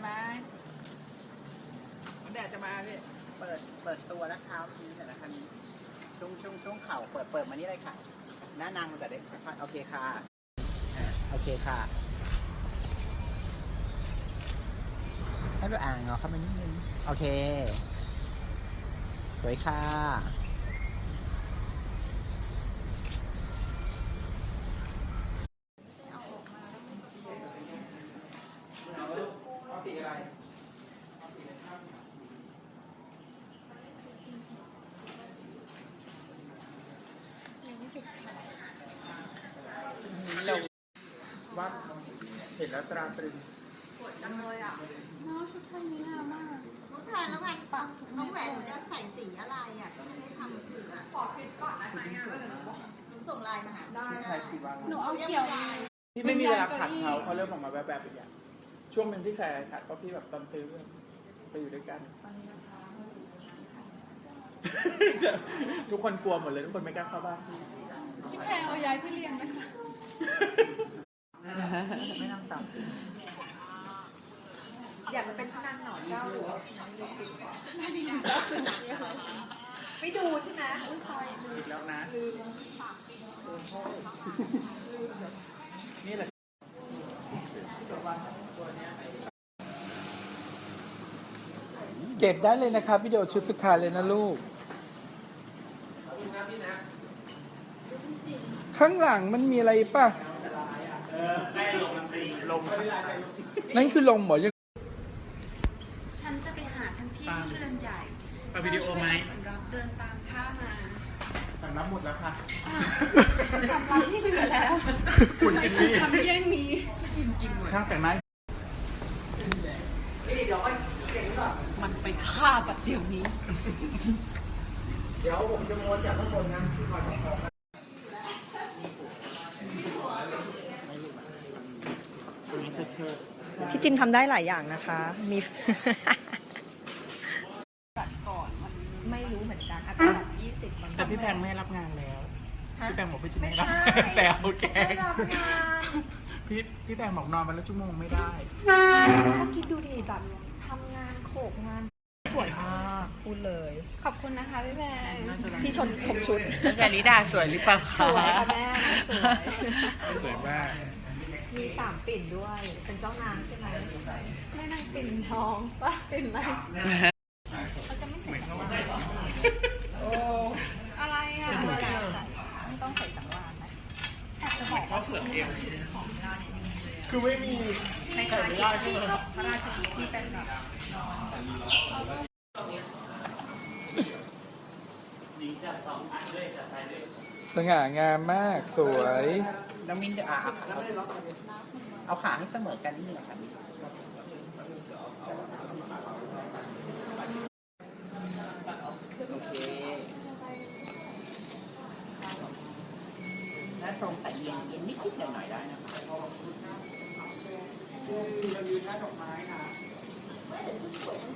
ไหมมันแดดจะมาพี่เปิดเปิดตัวนะคะพี่แต่ละคันช่วงช่วงช่วงเข่าเปิดเปิดมานี่เลยค่ะ หน้านางมันจะได้ค่อยๆโอเคค่ะอ่าโอเคค่ะให้ดูอ่างเงาเข้ามานิดนึง โอเค สวยค่ะ เอาสีอะไรเราว่าเห็นแล้วตราตรึงน้องชุดไทยนี้งามมากน้องแพนแล้วไงน้องแหวนหนูจะใส่สีอะไรอะก็ยังไม่ทำถึงอะขอคลิปก่อนได้ไหมอะหนูส่งไลน์มาหาได้ไทยสีวางหนูเอาเขียวมาพี่ไม่มีเวลาขัดเขาเขาเริ่มออกมาแบบแบบอีกอย่าง ช่วงหนึ่งที่แคร์ขัดเพราะพี่แบบตอนซื้อไปอยู่ด้วยกันทุกคนกลัวหมดเลยทุกคนไม่กล้าเข้าบ้านพี่พี่แพรเอาย้ายที่เรียนไหมคะไม่ต้องสับอยากจะเป็นพนันหนอนเจ้าหรือไม่ดูใช่ไหมอุ้ยพลอยอีกแล้วนะนี่แหละ เก็บได้เลยนะครับวิดีโอชุดสุดท้ายเลยนะลูก ข้างหลังมันมีอะไรป่ะลงนั่นคือลมเหรอยังฉันจะไปหาท่านพี่ที่เรือนใหญ่เอาวิดีโอไหมสำหรับเดินตามข้ามาสั่งรับหมดแล้วค่ะสำรับที่เหลือแล้วคุณจินนี่ทำเยี่ยงนี้ช่างแต่งหน้า มันไป ฆ่าปัดเดี๋ยวนี้ เดี๋ยวผมจะโม้จากข้างบนนะที่คอยของตัวนี้เชิดพี่จินทำได้หลายอย่างนะคะ มีไม่รู้เหมือนกันอาจจะแบบยี่สิบแต่พี่แพงไม่รับงานแล้ว พี่แพงบอกพี่จะไม่ไม่รับใช่แต่เอาแกไม่รับงานพี่พี่แพงบอกนอนวันละชั่วโมงไม่ได้ก็คิดดูดิแบบทำงานโขกงานสวยมาก พูดเลย ขอบคุณนะคะพี่แพรพี่ชมชมชุดแกนิดาสวยหรือเปล่าสวยค่ะแม่สวย สวยมาก มีสามปิ่นด้วย เป็นเจ้านางใช่ไหมแม่นางปิ่นทองปะปิ่นอะไรเขาจะไม่ใส่สังวานอะไรอะเวลาใส่ไม่ต้องใส่สังวานนะแอบจะบอกว่าเผือกเอวคือไม่มี ในคาที่ที่ก็พระราชกิจที่เป็นแบบ สง่างามมากสวย น้องมิ้นเดี๋ยวอะเอาเอาขาให้เสมอกันนิดนึงอะครับโอเคหน้าตรงแต่เอียงเอียงนิดๆหน่อยๆได้นะครับไม่แต่ชุดสวยบางทีไง